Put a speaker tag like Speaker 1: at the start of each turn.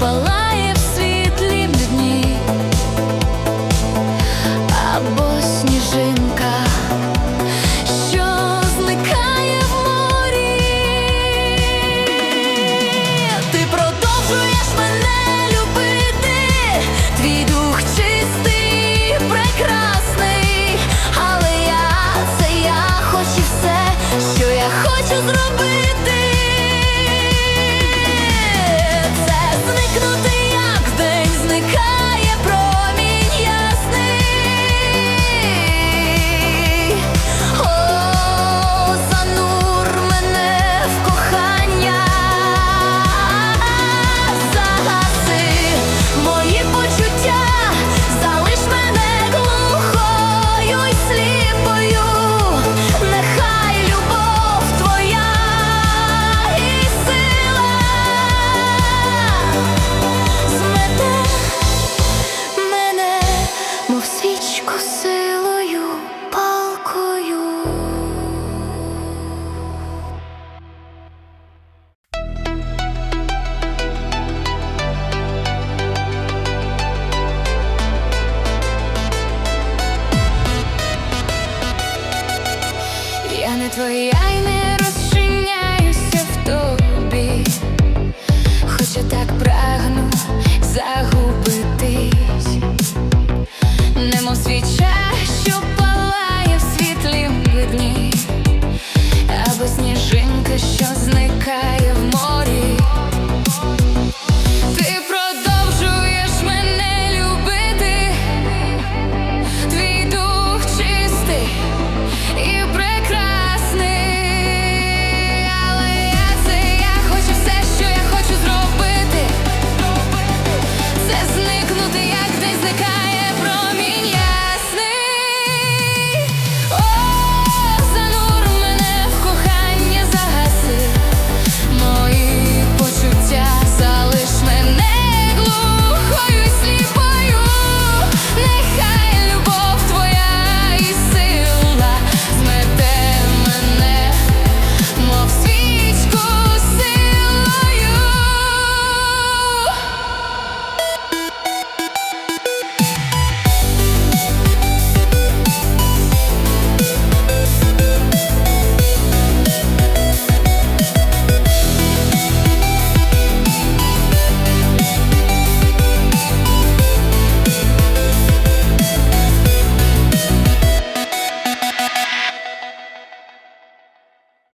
Speaker 1: палає в світлім дні, або сніжинка, що зникає морі, ти продовжуєш мене любити, твій дух чистий, прекрасний, але я це я хочу все, що я хочу зробити. я не розчиняюся в тобі, хоча так прагну загубити